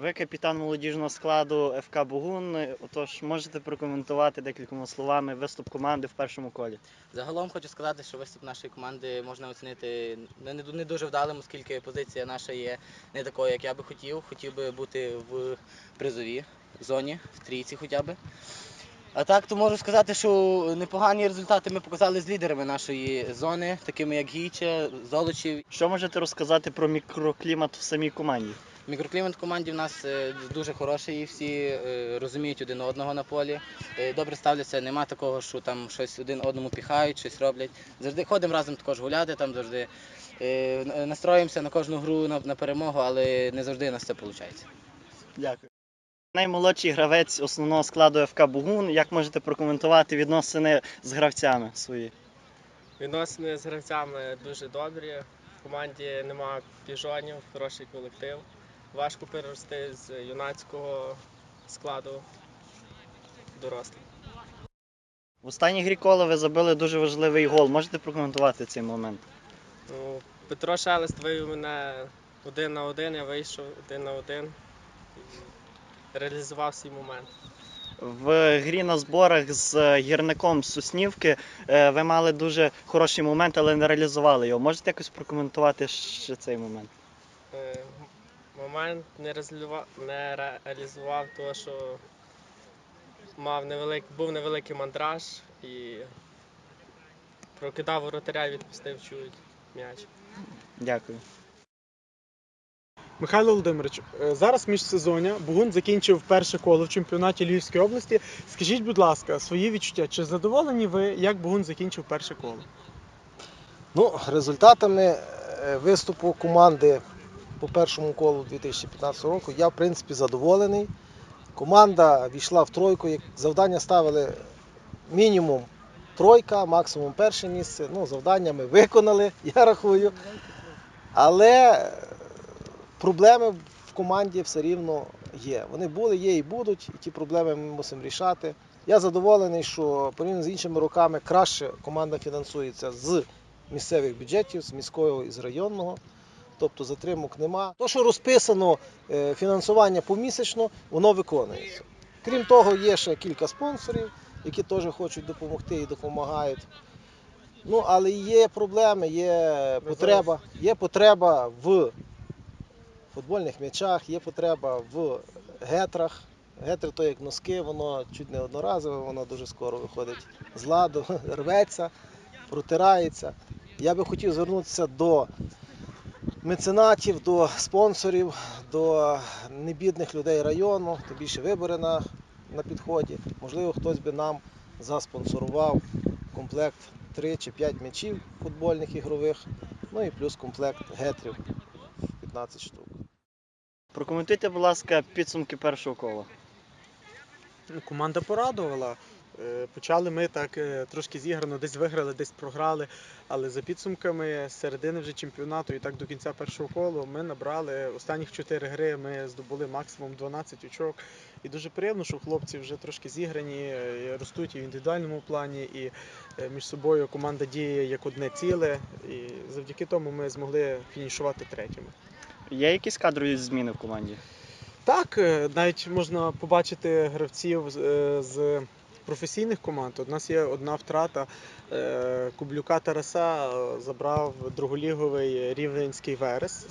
Ви капітан молодіжного складу ФК Бугун. Отож, можете прокоментувати декількома словами виступ команди в першому колі. Загалом хочу сказати, що виступ нашої команди можна оцінити не, дуже вдалим, оскільки позиція наша є не такою, як я би хотів. Хотів би бути в призовій зоні, в трійці хоча б. А так, то можу сказати, що непогані результати ми показали з лідерами нашої зони, такими як Гіче, Золочів. Що можете розказати про мікроклімат в самій команді? Мікроклімат в команді в нас е, дуже хороший, всі е, розуміють один одного на полі. е, Добре ставляться, нема такого, що там щось один одному піхають, щось роблять. Завжди ходимо разом також гуляти, там завжди настроїмося на кожну гру на, на перемогу, але не завжди у нас це виходить. Дякую. Наймолодший гравець основного складу ФК Бугун. Як можете прокоментувати відносини з гравцями свої? Відносини з гравцями дуже добрі. В команді нема піжонів, хороший колектив. Важко перерости з юнацького складу в дорослий. В останній грі кола ви забили дуже важливий гол. Можете прокоментувати цей момент? Ну, Петро Шелест вивів мене один на один, я вийшов один на один і реалізував свій момент. В грі на зборах з гірником з Соснівки е, ви мали дуже хороший момент, але не реалізували його. Можете якось прокоментувати ще цей момент? Момент не реалізував, не реалізував того, що мав невелик, був невеликий мандраж і прокидав воротаря і відпустив чуть м'яч. Дякую. Михайло Володимирович, е, зараз міжсезоння Бугун закінчив перше коло в чемпіонаті Львівської області. Скажіть, будь ласка, свої відчуття, чи задоволені ви, як Бугун закінчив перше коло? Ну, результатами е, виступу команди по першому колу 2015 року я в принципі задоволений. Команда війшла в тройку, завдання ставили мінімум тройка, максимум перше місце. Ну, завдання ми виконали, я рахую. Але проблеми в команді все рівно є. Вони були, є і будуть, і ті проблеми ми мусимо рішати. Я задоволений, що порівняно з іншими роками краще команда фінансується з місцевих бюджетів, з міського і з районного. Тобто затримок нема. То, що розписано е, фінансування помісячно, воно виконується. Крім того, є ще кілька спонсорів, які теж хочуть допомогти і допомагають. Ну, але є проблеми, є потреба, є потреба в футбольних м'ячах, є потреба в гетрах. Гетри то як носки, воно чуть не одноразове, воно дуже скоро виходить з ладу, рветься, протирається. Я би хотів звернутися до меценатів, до спонсорів, до небідних людей району, тим більше вибори на, на підході. Можливо, хтось би нам заспонсорував комплект 3 чи 5 м'ячів футбольних ігрових, ну і плюс комплект гетрів 15 штук. Прокоментуйте, будь ласка, підсумки першого кола. Команда порадувала. Е, Почали ми так е, трошки зіграно, десь виграли, десь програли. Але за підсумками середини вже чемпіонату і так до кінця першого колу ми набрали останніх 4 гри. Ми здобули максимум 12 очок. І дуже приємно, що хлопці вже трошки зіграні, е, ростуть і в індивідуальному плані, і між собою команда діє як одне ціле. І завдяки тому ми змогли фінішувати третіми. Є якісь кадрові зміни в команді? Так, навіть можна побачити гравців з професійних команд. У нас є одна втрата. Е, Кублюка Тараса е, забрав друголіговий рівненський верес.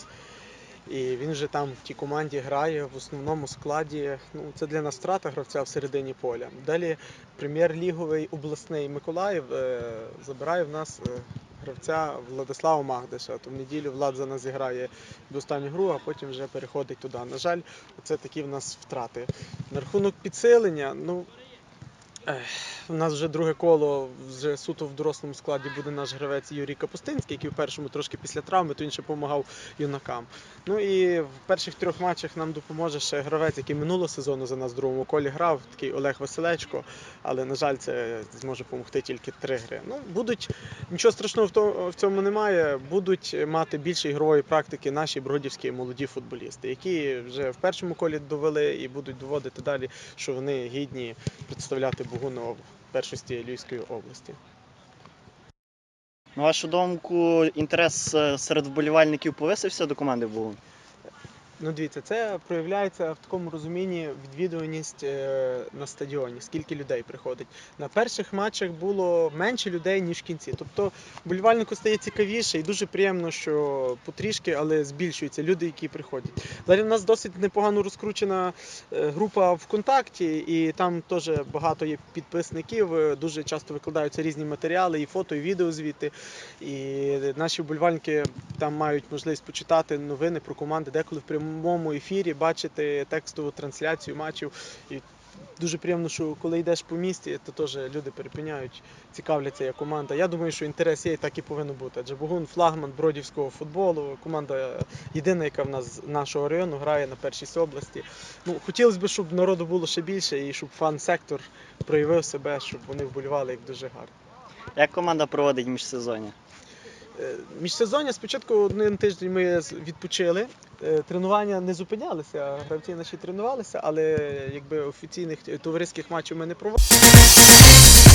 І він вже там в тій команді грає в основному складі. Ну, це для нас втрата гравця в середині поля. Далі прем'єр-ліговий обласний Миколаїв е, забирає в нас гравця Владислава Магдиша. То в неділю Влад за нас зіграє в останню гру, а потім вже переходить туди. На жаль, це такі в нас втрати. На рахунок підсилення, ну. У нас вже друге коло, вже суто в дорослому складі буде наш гравець Юрій Капустинський, який в першому трошки після травми, то він ще допомагав юнакам. Ну і в перших трьох матчах нам допоможе ще гравець, який минулого сезону за нас в другому колі грав, такий Олег Василечко. Але, на жаль, це зможе допомогти тільки три гри. Ну, будуть нічого страшного в цьому немає. Будуть мати більше ігрової практики наші бродівські молоді футболісти, які вже в першому колі довели і будуть доводити далі, що вони гідні представляти Бугунова в першості Львівської області. На вашу думку, інтерес е, серед вболівальників повисився до команди Бугун? Ну, дивіться, це проявляється в такому розумінні відвідуваність е, на стадіоні, скільки людей приходить. На перших матчах було менше людей, ніж в кінці. Тобто болівальнику стає цікавіше і дуже приємно, що потрішки, але збільшуються люди, які приходять. Далі в нас досить непогано розкручена е, група ВКонтакті, і там теж багато є підписників. е, Дуже часто викладаються різні матеріали, і фото, і відео звідти. І наші вболівальники там мають можливість почитати новини про команди, деколи в прямому ефірі бачити текстову трансляцію матчів. І дуже приємно, що коли йдеш по місті, то теж люди перепиняють, цікавляться як команда. Я думаю, що інтерес є і так і повинно бути. Адже Богун флагман бродівського футболу, команда єдина, яка в нас з нашого району грає на першій області. Ну, хотілося б, щоб народу було ще більше і щоб фан-сектор проявив себе, щоб вони вболівали як дуже гарно. Як команда проводить міжсезоння? Е, Міжсезоння спочатку один тиждень ми відпочили. Е, Тренування не зупинялися, гравці наші тренувалися, але якби офіційних товариських матчів ми не проводили.